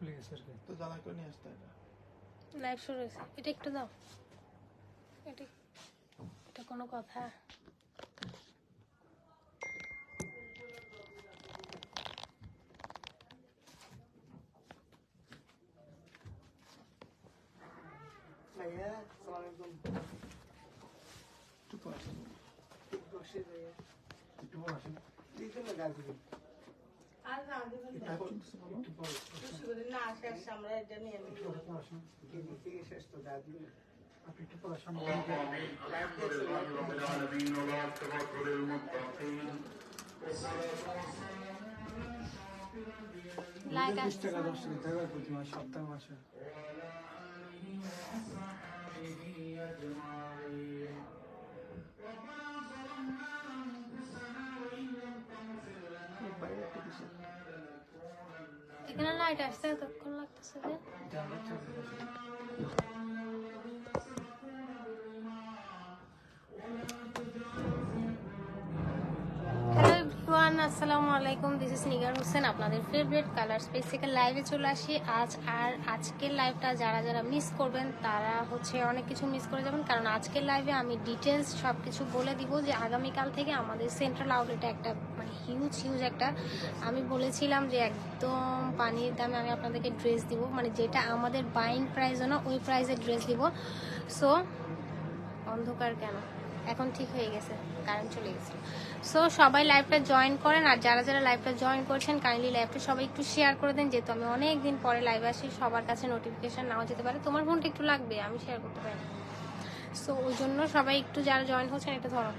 খুলে গেছে আর কি। তো জ্বালা করে নিয়ে আসতে এটা লাইভ শুরু হয়েছে এটা একটু দাও। এটা এটা কোনো কথা। ভাইয়া আসসালামু আলাইকুম। একটু আসেন একটু আসেন দিতে না গাছ লাইক বিশ আসছে টাকা দশ টাকা দেওয়ার প্রতি মাস সপ্তাহ মাসে লাইট আসছে এতক্ষণ লাগতেছে যে আসসালামু আলাইকুম দিস ইজ নিগার হোসেন, আপনাদের ফেভারিট কালার স্পেস থেকে লাইভে চলে আসি। আজ আর আজকের লাইভটা যারা যারা মিস করবেন, তারা হচ্ছে অনেক কিছু মিস করে যাবেন। কারণ আজকের লাইভে আমি ডিটেলস সব কিছু বলে দিব যে আগামীকাল থেকে আমাদের সেন্ট্রাল আউটলেটে একটা মানে হিউজ হিউজ একটা, আমি বলেছিলাম যে একদম পানির দামে আমি আপনাদেরকে ড্রেস দিব। মানে যেটা আমাদের বাইং প্রাইসও না ওই প্রাইসে ড্রেস দিব। সো অন্ধকার কেন? এখন ঠিক হয়ে গেছে কারেন্ট চলে গেছে। সো সবাই লাইভটা জয়েন করেন, আর যারা যারা লাইভটা জয়েন করছেন কাইন্ডলি লাইভটা সবাই একটু শেয়ার করে দেন, যেহেতু আমি অনেক দিন পরে লাইভ আসি, সবার কাছে নোটিফিকেশান নাও যেতে পারে। তোমার ফোনটা একটু লাগবে, আমি শেয়ার করতে পারি। সো ওই জন্য সবাই একটু যারা জয়েন হচ্ছেন, এটা ধরো।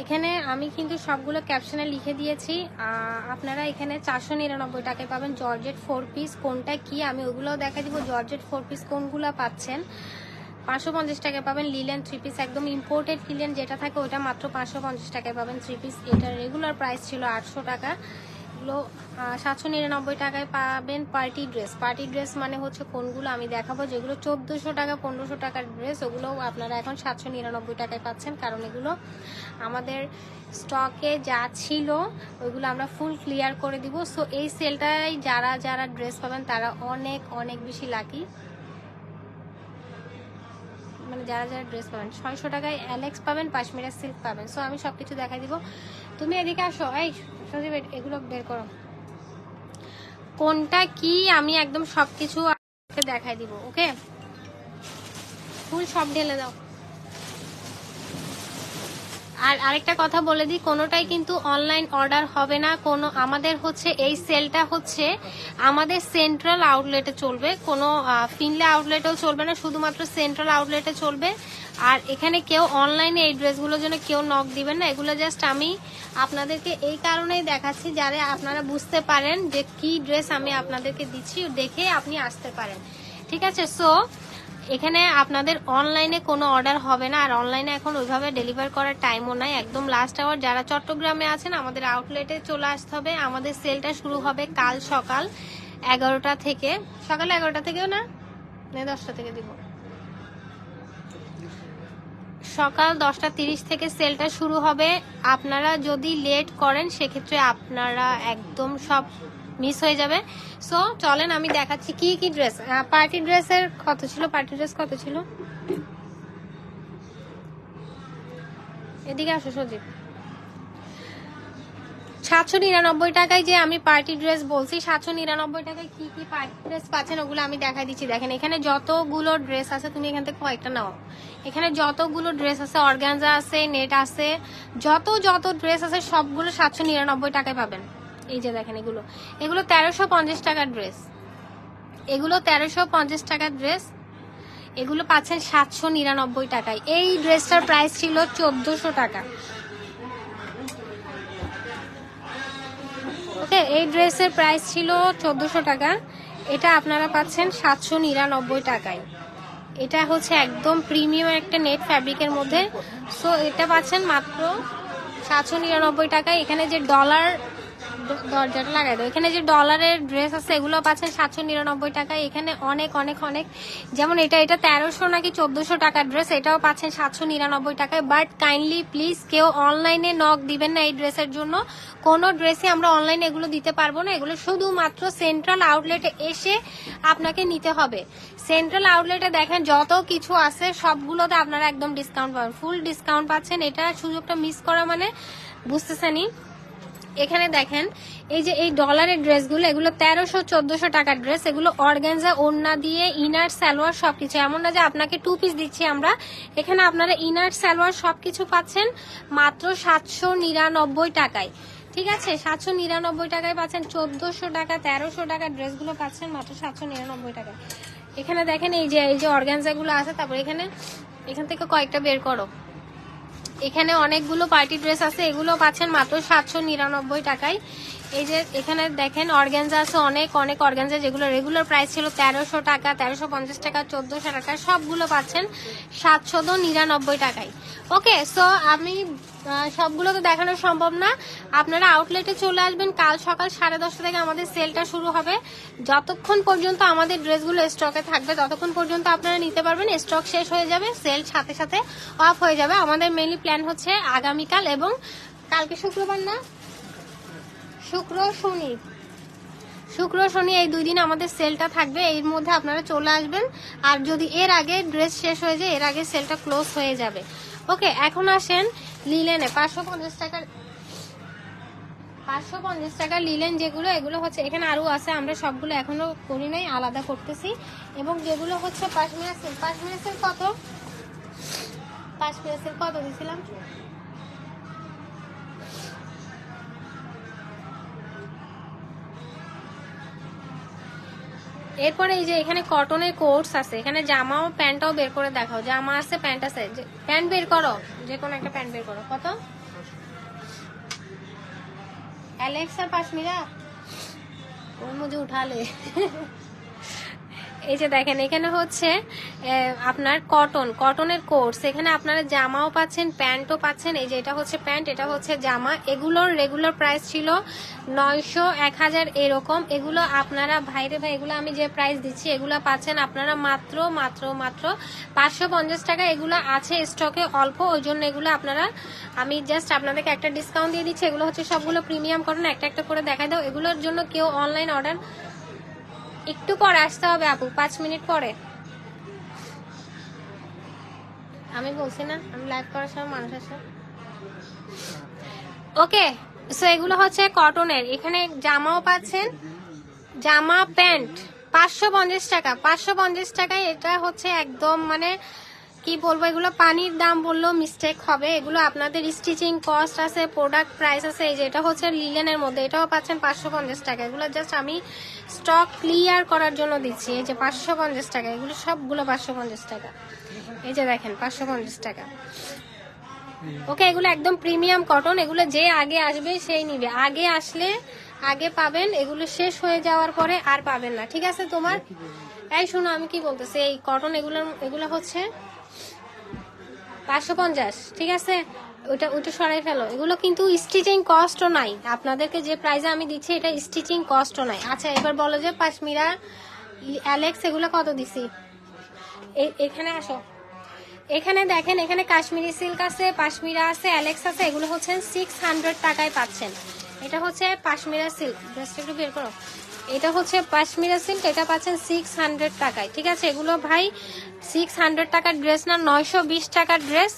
এখানে আমি কিন্তু সবগুলো ক্যাপশনে লিখে দিয়েছি। আপনারা এখানে চারশো নিরানব্বই টাকায় পাবেন জর্জেট ফোর পিস কোনটা কি? আমি ওগুলোও দেখা দিব। জর্জেট ফোর পিস কোনগুলো পাচ্ছেন? পাঁচশো পঞ্চাশ টাকায় পাবেন লিলেন থ্রি পিস একদম ইম্পোর্টেড লিলেন যেটা থাকে ওটা মাত্র পাঁচশো পঞ্চাশ টাকায় পাবেন থ্রি পিস এটার রেগুলার প্রাইস ছিল আটশো টাকা। এগুলো সাতশো নিরানব্বই টাকায় পাবেন পার্টি ড্রেস। পার্টি ড্রেস মানে হচ্ছে কোনগুলো আমি দেখাবো, যেগুলো চোদ্দোশো টাকা, পনেরোশো টাকার ড্রেস ওগুলো আপনারা এখন সাতশো নিরানব্বই টাকায় পাচ্ছেন। কারণ এগুলো আমাদের স্টকে যা ছিল, ওইগুলো আমরা ফুল ক্লিয়ার করে দিব। সো, এই সেলটাই যারা যারা ড্রেস পাবেন, তারা অনেক অনেক বেশি লাকি। মানে যারা যারা ড্রেস পাবেন, ছয়শো টাকায় অ্যালেক্স পাবেন, পাশমিরা সিল্ক পাবেন। সো, আমি সব কিছু দেখাই দিব। তুমি এদিকে আসো, এই সজীব এগুলো বের করো। কোনটা কি আমি একদম সবকিছু দেখাই দিব, ওকে? ফুল সব ঢেলে দাও। আর আরেকটা কথা বলে দিই, কোনোটাই কিন্তু অনলাইন অর্ডার হবে না। কোনো, আমাদের হচ্ছে এই সেলটা হচ্ছে আমাদের সেন্ট্রাল আউটলেটে চলবে। কোনো ফিনলে আউটলেটেও চলবে না, শুধুমাত্র সেন্ট্রাল আউটলেটে চলবে। আর এখানে কেউ অনলাইনে এই ড্রেসগুলোর জন্য কেউ নক দিবেন না। এগুলো জাস্ট আমি আপনাদেরকে এই কারণেই দেখাচ্ছি, যাতে আপনারা বুঝতে পারেন যে কি ড্রেস আমি আপনাদেরকে দিচ্ছি, দেখে আপনি আসতে পারেন। ঠিক আছে? সো এখানে আপনাদের অনলাইনে কোনো অর্ডার হবে না, আর অনলাইনে এখন ওইভাবে ডেলিভার করার টাইমও নাই। একদম লাস্ট আওয়ার যারা চট্টগ্রামে আছেন, আমাদের আউটলেটে চলে আসতে হবে। আমাদের সেলটা শুরু হবে কাল সকাল এগারোটা থেকে। সকাল এগারোটা থেকেও না? দশটা থেকে দিব। সকাল দশটা তিরিশ থেকে সেলটা শুরু হবে। আপনারা যদি লেট করেন, সেক্ষেত্রে আপনারা একদম সব মিস হয়ে যাবে। সো চলেন, আমি দেখাচ্ছি কি কি ড্রেস পার্টি ড্রেসের কত ছিল? পার্টি ড্রেস কত ছিল? এদিকে আসো, সজীব। সাতশো নিরানব্বই টাকায় যে আমি পার্টি ড্রেস বলছি, সাতশো নিরানব্বই টাকায় কি কি পার্টি ড্রেস পাচ্ছেন ওগুলো আমি দেখাই দিচ্ছি। দেখেন, এখানে যতগুলো ড্রেস আছে, তুমি এখান থেকে কয়েকটা নাও। এখানে যতগুলো ড্রেস আছে অর্গানজা আছে নেট আছে, যত যত ড্রেস আছে, সবগুলো সাতশো নিরানব্বই টাকায় পাবেন। এই যে দেখেন এগুলো। এগুলো তেরোশো পঞ্চাশ টাকার ড্রেস। এগুলো তেরোশো পঞ্চাশ টাকার ড্রেস। এগুলো পাচ্ছেন সাতশো নিরানব্বই টাকায়। এই ড্রেসটার প্রাইস ছিল চোদ্দশো টাকা। ওকে, এই ড্রেসের প্রাইস ছিল চোদ্দশো টাকা। এটা আপনারা পাচ্ছেন সাতশো নিরানব্বই টাকায়। এটা হচ্ছে একদম প্রিমিয়াম একটা নেট ফ্যাব্রিকের মধ্যে। সো এটা পাচ্ছেন মাত্র সাতশো নিরানব্বই টাকায়। এখানে যে ডলার দরজাটা লাগাই দাও। এখানে যে ডলারের ড্রেস আছে, এগুলো পাচ্ছেন সাতশো নিরানব্বই টাকা এখানে অনেক অনেক অনেক, যেমন এটা এটা তেরোশো নাকি চোদ্দশো টাকার ড্রেস এটাও পাচ্ছেন সাতশো নিরানব্বই টাকায়। বাট কাইন্ডলি প্লিজ কেউ অনলাইনে নক দিবেন না এই ড্রেসের জন্য। কোনো ড্রেসই আমরা অনলাইনে এগুলো দিতে পারব না। এগুলো শুধুমাত্র সেন্ট্রাল আউটলেটে এসে আপনাকে নিতে হবে। সেন্ট্রাল আউটলেটে দেখেন যত কিছু আছে, সবগুলোতে আপনারা একদম ডিসকাউন্ট পাবেন। ফুল ডিসকাউন্ট পাচ্ছেন। এটা সুযোগটা মিস করা মানে বুঝতেছেনই? এখানে দেখেন, এই যে এই ডলারের ড্রেসগুলো, এগুলো তেরোশো, চোদ্দশো টাকার ড্রেস, এগুলো অর্গ্যানজা ওড়না দিয়ে ইনার সালোয়ার সবকিছু। এমন না যে আপনাকে টু পিস দিচ্ছি আমরা। এখানে আপনারা ইনার সালোয়ার সবকিছু পাচ্ছেন মাত্র সাতশো নিরানব্বই টাকায়। ঠিক আছে? সাতশো নিরানব্বই টাকায় পাচ্ছেন, চোদ্দশো টাকা, তেরোশো টাকার ড্রেসগুলো পাচ্ছেন মাত্র সাতশো নিরানব্বই টাকায়। এখানে দেখেন এই যে এই যে অর্গ্যানজাগুলো আছে, তারপর এখানে, এখান থেকে কয়েকটা বের করো। এখানে অনেকগুলো পার্টি ড্রেস আছে এগুলো পাচ্ছেন মাত্র সাতশো নিরানব্বই টাকায়। এই যে এখানে দেখেন অর্গ্যানজা আছে, অনেক অনেক অর্গ্যানজা যেগুলো রেগুলার প্রাইস ছিল তেরোশো টাকা, তেরোশো পঞ্চাশ টাকা, চোদ্দশো টাকা, সবগুলো পাচ্ছেন সাতশো নিরানব্বই টাকায়। ওকে সো আমি সবগুলো তো দেখানো সম্ভব না। আপনারা আউটলেটে চলে আসবেন, কাল সকাল সাড়ে দশটা থেকে আমাদের সেলটা শুরু হবে। যতক্ষণ পর্যন্ত আমাদের ড্রেসগুলো স্টকে থাকবে, ততক্ষণ পর্যন্ত আপনারা নিতে পারবেন স্টক শেষ হয়ে যাবে সেল সাথে সাথে অফ হয়ে যাবে। আমাদের মেনলি প্ল্যান হচ্ছে আগামীকাল এবং কালকে শুক্রবার না? শুক্র, শনি। শুক্র, শনি, এই দুই দিন আমাদের সেলটা থাকবে, এর মধ্যে আপনারা চলে আসবেন। আর যদি এর আগে ড্রেস শেষ হয়ে যায়, এর আগে সেলটা ক্লোজ হয়ে যাবে। ওকে, এখন আসেন লিলেনে পাঁচশো পঞ্চাশ টাকার পাঁচশো পঞ্চাশ টাকা লিলেন যেগুলো, এগুলো হচ্ছে এখানে আরও আছে, আমরা সবগুলো এখনও করি নাই, আলাদা করতেছি। এবং যেগুলো হচ্ছে পাঁচ সিল্ক পাঁচ সিল্ক কত? পাঁচ সিল্ক কত দিয়েছিলাম এরপরে এই যে এখানে কটনের কোর্স আছে, এখানে জামা ও প্যান্টটাও বের করে দেখাও। জামা আছে, প্যান্ট আছে। প্যান্ট বের করো যে কোনো একটা প্যান্ট বের করো। কত? অ্যালেক্সা পাঁচ পাশমিরা? ওর মুঝে উঠালে? এই যে দেখেন, এখানে হচ্ছে আপনার কটন কটনের কোর্স এখানে আপনারা জামাও পাচ্ছেন, প্যান্টও পাচ্ছেন, এই যে এটা হচ্ছে প্যান্ট, এটা হচ্ছে জামা। এগুলোর রেগুলার প্রাইস ছিল নয়শো এক হাজার এরকম। এগুলো আপনারা, ভাইরে ভাই, এগুলো আমি যে প্রাইস দিচ্ছি, এগুলো পাচ্ছেন আপনারা মাত্র মাত্র মাত্র পাঁচশো পঞ্চাশ টাকা। এগুলো আছে স্টকে অল্প, ওই জন্য এগুলো আপনারা, আমি জাস্ট আপনাদেরকে একটা ডিসকাউন্ট দিয়ে দিচ্ছি। এগুলো হচ্ছে সবগুলো প্রিমিয়াম কটন একটা একটা করে দেখাই দাও। এগুলোর জন্য কেউ অনলাইন অর্ডার একটু পরে আসতে হবে আপু, পাঁচ মিনিট পরে। আমি বলছি না, আমি লাইভ করার সময় মানুষ আসে ওকে সো এগুলো হচ্ছে কটনের এখানে জামাও পাচ্ছেন, জামা, প্যান্ট, পাঁচশো পঞ্চাশ টাকা। পাঁচশো পঞ্চাশ টাকায় এটা হচ্ছে একদম মানে কি বলব, এগুলো পানির দাম বললেও মিস্টেক হবে। এগুলো আপনাদের স্টিচিং কস্ট আছে প্রোডাক্ট প্রাইস আছে, এই যে এটা হচ্ছে লিলেনের মধ্যে, এটাও পাচ্ছেন পাঁচশো পঞ্চাশ টাকা। এগুলো জাস্ট আমি স্টক ক্লিয়ার করার জন্য দিচ্ছি, এই যে পাঁচশো পঞ্চাশ টাকা, এগুলো সবগুলো পাঁচশো পঞ্চাশ টাকা। এই যে দেখেন, পাঁচশো পঞ্চাশ টাকা। ওকে, এগুলো একদম প্রিমিয়াম কটন এগুলো যে আগে আসবে সেই নিবে। আগে আসলে, আগে পাবেন, এগুলো শেষ হয়ে যাওয়ার পরে আর পাবেন না। ঠিক আছে তোমার? এই শোনো, আমি কি বলতেছি, এই কটন এগুলো এগুলো হচ্ছে পাঁচশো পঞ্চাশ, ঠিক আছে? ওইটা ওইটা সরাই ফেলো। এগুলো কিন্তু স্টিচিং কস্টও নাই। আপনাদেরকে যে প্রাইসে আমি দিচ্ছি, এটা স্টিচিং কস্টও নাই। আচ্ছা এবার বলো যে পাশমিরা অ্যালেক্স এগুলো কত দিছি? এখানে আসো। এখানে দেখেন, এখানে কাশ্মীরি সিল্ক আছে পাশমিরা আছে অ্যালেক্স আছে, এগুলো হচ্ছে সিক্স হান্ড্রেড টাকায় পাচ্ছেন। এটা হচ্ছে পাশমিরা সিল্ক জাস্ট একটু বের করো। এটা হচ্ছে পাশমিরা সিল্ক, এটা পাচ্ছেন সিক্স হান্ড্রেড টাকায়। ঠিক আছে, এগুলো ভাই সিক্স হান্ড্রেড টাকার ড্রেস না, নয়শো বিশ টাকার ড্রেস।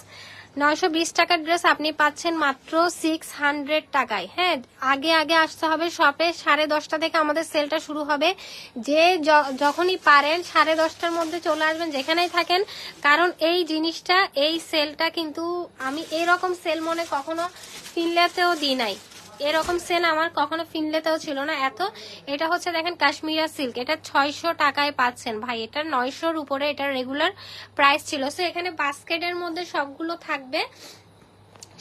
নয়শো বিশ টাকার ড্রেস আপনি পাচ্ছেন মাত্র সিক্স হান্ড্রেড টাকায়। হ্যাঁ আগে আগে আসতে হবে শপে, সাড়ে দশটা থেকে আমাদের সেলটা শুরু হবে। যে যখনই পারেন সাড়ে দশটার মধ্যে চলে আসবেন, যেখানেই থাকেন। কারণ এই জিনিসটা, এই সেলটা কিন্তু আমি এরকম সেল মনে কখনো ফিনলেতেও দিই নাই। এরকম সেল আমার কখনো ফিনলেতেও ছিল না। এত, এটা হচ্ছে দেখেন কাশ্মীরা সিল্ক। এটা ছয়শো টাকায় পাচ্ছেন। ভাই, এটা নয়শোর উপরে এটা রেগুলার প্রাইস ছিল। সো এখানে বাস্কেটের মধ্যে সবগুলো থাকবে।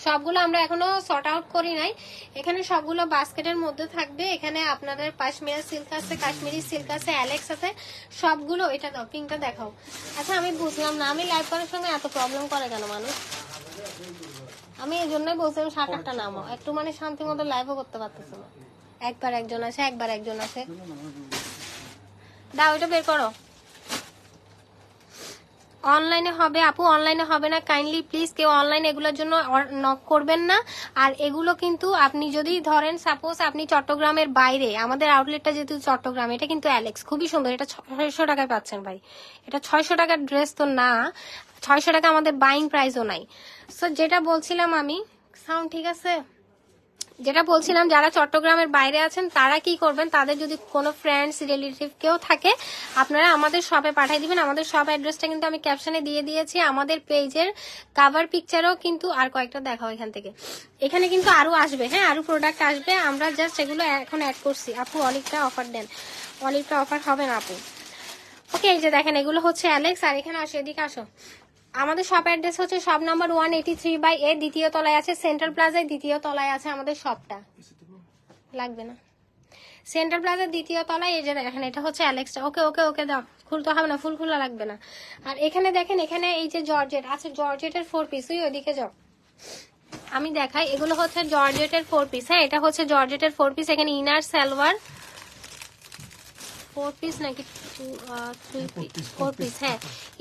সবগুলো আমরা এখনও সর্ট আউট করি নাই। এখানে সবগুলো বাস্কেটের মধ্যে থাকবে। এখানে আপনাদের কাশ্মীরা সিল্ক আছে, কাশ্মীরি সিল্ক আছে অ্যালেক্স আছে, সবগুলো। এটা দাও, পিঙ্কটা দেখাও। আচ্ছা আমি বুঝলাম না। আমি লাইভ করার সময় এত প্রবলেম করে কেন মানুষ? আমি এই জন্যই বলছিলাম সাত আটটা নামো। একটু মানে শান্তি মতো লাইভও করতে পারতেছে না। একবার একজন আসে একবার একজন আসে দাও ওইটা বের করো। অনলাইনে হবে, আপু অনলাইনে হবে না। কাইন্ডলি প্লিজ কেউ অনলাইন এগুলোর জন্য নক করবেন না। আর এগুলো কিন্তু আপনি যদি ধরেন সাপোজ আপনি চট্টগ্রামের বাইরে, আমাদের আউটলেটটা যেহেতু চট্টগ্রাম, এটা কিন্তু অ্যালেক্স খুবই সুন্দর। এটা ছয়শো টাকায় পাচ্ছেন ভাই। এটা ছয়শো টাকার ড্রেস তো না, ছয়শো টাকা আমাদের বাইং প্রাইসও নাই। সো যেটা বলছিলাম আমি সাউন্ড ঠিক আছে? যেটা বলছিলাম, যারা চট্টগ্রামের বাইরে আছেন, তারা কি করবেন? তাদের যদি কোনো ফ্রেন্ডস রিলেটিভ কেউ থাকে, আপনারা আমাদের শপে পাঠিয়ে দিবেন। আমাদের শপ অ্যাড্রেসটা কিন্তু আমি ক্যাপশনে দিয়ে দিয়েছি। আমাদের পেজের কাভার পিকচারও কিন্তু আর কয়েকটা দেখাও এখান থেকে। এখানে কিন্তু আরও আসবে হ্যাঁ আরও প্রোডাক্ট আসবে। আমরা জাস্ট এগুলো এখন অ্যাড করছি। আপু অলিভটা অফার দেন। অলিভটা অফার হবে না আপু। ওকে এই যে দেখেন, এগুলো হচ্ছে অ্যালেক্স আর এখানে আসো, এদিকে আসো। আমাদের শপ অ্যাড্রেস হচ্ছে shop number one eighty three by A দ্বিতীয় তলায় আছে সেন্ট্রাল প্লাজায় দ্বিতীয় তলায় আছে আমাদের শপটা লাগবে না। সেন্ট্রাল প্লাজার দ্বিতীয় তলায় এই যে দেখেন এটা হচ্ছে অ্যালেক্সটা ওকে ওকে ওকে দাও। খুলতে হবে না ফুল খোলা লাগবে না। আর এখানে দেখেন এখানে এই যে জর্জেট আছে জর্জেটের ফোর পিস ওই ওইদিকে যাও। আমি দেখাই এগুলো হচ্ছে জর্জেটের ফোর পিস হ্যাঁ এটা হচ্ছে জর্জেটের ফোর পিস এখানে ইনার সালোয়ার ফোর পিস নাকি ফোর পিস হ্যাঁ।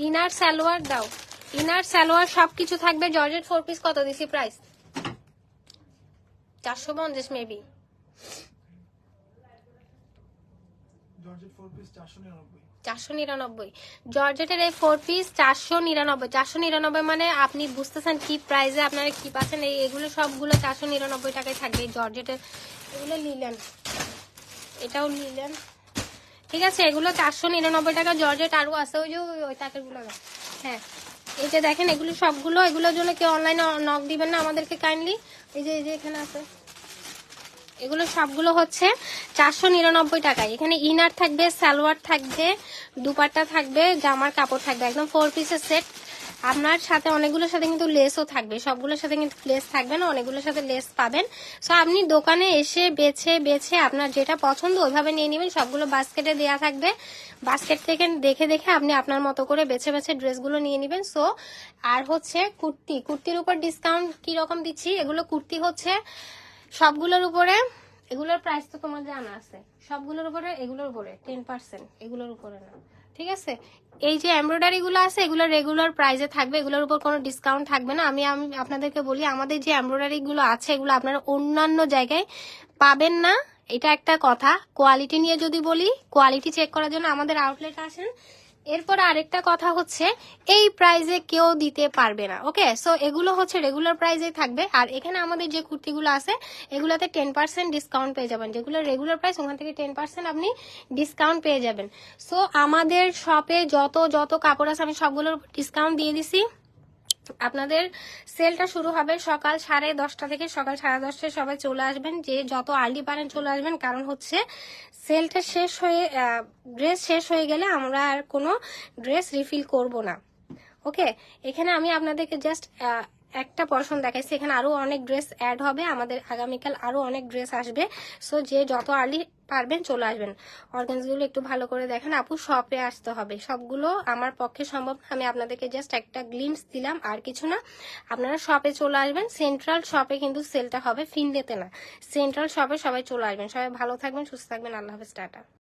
ইনার সালোয়ার দাও। ইনার সালোয়ার সবকিছু থাকবে। জর্জেট ফোর পিস কত দিছি প্রাইস চারশো পঞ্চাশ মেবি চারশো নিরানব্বই। জর্জেটের এই ফোর পিস চারশো নিরানব্বই। চারশো নিরানব্বই মানে আপনি বুঝতেছেন কি প্রাইসে আপনারা কি পাচ্ছেন? এই এগুলো সবগুলো চারশো নিরানব্বই টাকায় থাকবে। জর্জেটের এগুলো নিলেন। এটাও নিলেন। ঠিক আছে এগুলো চারশো নিরানব্বই টাকা। জর্জেট আরও আছে ওই যে ওই- ওই টাকাগুলো হ্যাঁ। এই যে দেখেন, এগুলো সবগুলো, এগুলোর জন্য কেউ অনলাইনে নক দিবেন না আমাদেরকে কাইন্ডলি এই যে এই যে এখানে আছে। এগুলো সবগুলো হচ্ছে চারশো নিরানব্বই টাকায়। এখানে ইনার থাকবে, সালোয়ার থাকবে, দুপাট্টা থাকবে, জামার কাপড় থাকবে। একদম ফোর পিসের সেট আপনার সাথে অনেকগুলোর সাথে কিন্তু লেসও থাকবে। সবগুলোর সাথে কিন্তু লেস থাকবে না, অনেকগুলোর সাথে লেস পাবেন। সো আপনি দোকানে এসে বেছে বেছে আপনার যেটা পছন্দ ওইভাবে নিয়ে নেবেন। সবগুলো বাস্কেটে দেওয়া থাকবে। বাস্কেট থেকে দেখে দেখে আপনি আপনার মতো করে বেছে বেছে ড্রেসগুলো নিয়ে নেবেন। সো আর হচ্ছে কুর্তি। কুর্তির উপর ডিসকাউন্ট কি রকম দিচ্ছি? এগুলো কুর্তি হচ্ছে সবগুলোর উপরে, এগুলোর প্রাইস তো তোমার জানা আছে। সবগুলোর উপরে, এগুলোর উপরে টেন পার্সেন্ট এগুলোর উপরে না। ঠিক আছে? এই যে এমব্রয়ডারি গুলো আছে, এগুলো রেগুলার প্রাইজে থাকবে, এগুলোর উপর কোনো ডিসকাউন্ট থাকবে না। আমি আমি আপনাদেরকে বলি, আমাদের যে এমব্রয়ডারি গুলো আছে, এগুলো আপনারা অন্যান্য জায়গায় পাবেন না। এটা একটা কথা। কোয়ালিটি নিয়ে যদি বলি কোয়ালিটি চেক করার জন্য আমাদের আউটলেট আসেন। এরপর আরেকটা কথা হচ্ছে, এই প্রাইজে কেউ দিতে পারবে না ওকে সো এগুলো হচ্ছে রেগুলার প্রাইজে থাকবে। আর এখানে আমাদের যে কুর্তিগুলো আছে, এগুলোতে টেন পার্সেন্ট ডিসকাউন্ট পেয়ে যাবেন। যেগুলো রেগুলার প্রাইস ওখান থেকে টেন পার্সেন্ট আপনি ডিসকাউন্ট পেয়ে যাবেন। সো আমাদের শপে যত যত কাপড় আছে, আমি সবগুলোর ডিসকাউন্ট দিয়ে দিছি। আপনাদের সেলটা শুরু হবে সকাল সাড়ে দশটা থেকে সকাল সাড়ে দশটায় সবাই চলে আসবেন, যে যত আর্লি পারেন চলে আসবেন, কারণ হচ্ছে সেলটা শেষ হয়ে ড্রেস শেষ হয়ে গেলে আমরা আর কোনো ড্রেস রিফিল করব না। ওকে এখানে আমি আপনাদেরকে জাস্ট একটা পর্সন দেখাইছি। এখানে আরও অনেক ড্রেস অ্যাড হবে। আমাদের আগামীকাল আরও অনেক ড্রেস আসবে। সো যে যত আর্লি পারবেন চলে আসবেন। অর্গানসগুলো একটু ভালো করে দেখেন। আপু শপে আসতে হবে। সবগুলো আমার পক্ষে সম্ভব। আমি আপনাদেরকে জাস্ট একটা গ্লিমস দিলাম, আর কিছু না। আপনারা শপে চলে আসবেন। সেন্ট্রাল শপে কিন্তু সেলটা হবে। ফিনডেতে না। সেন্ট্রাল শপে সবাই চলে আসবেন। সবাই ভালো থাকবেন, সুস্থ থাকবেন। আল্লাহ হাফেজ, টাটা।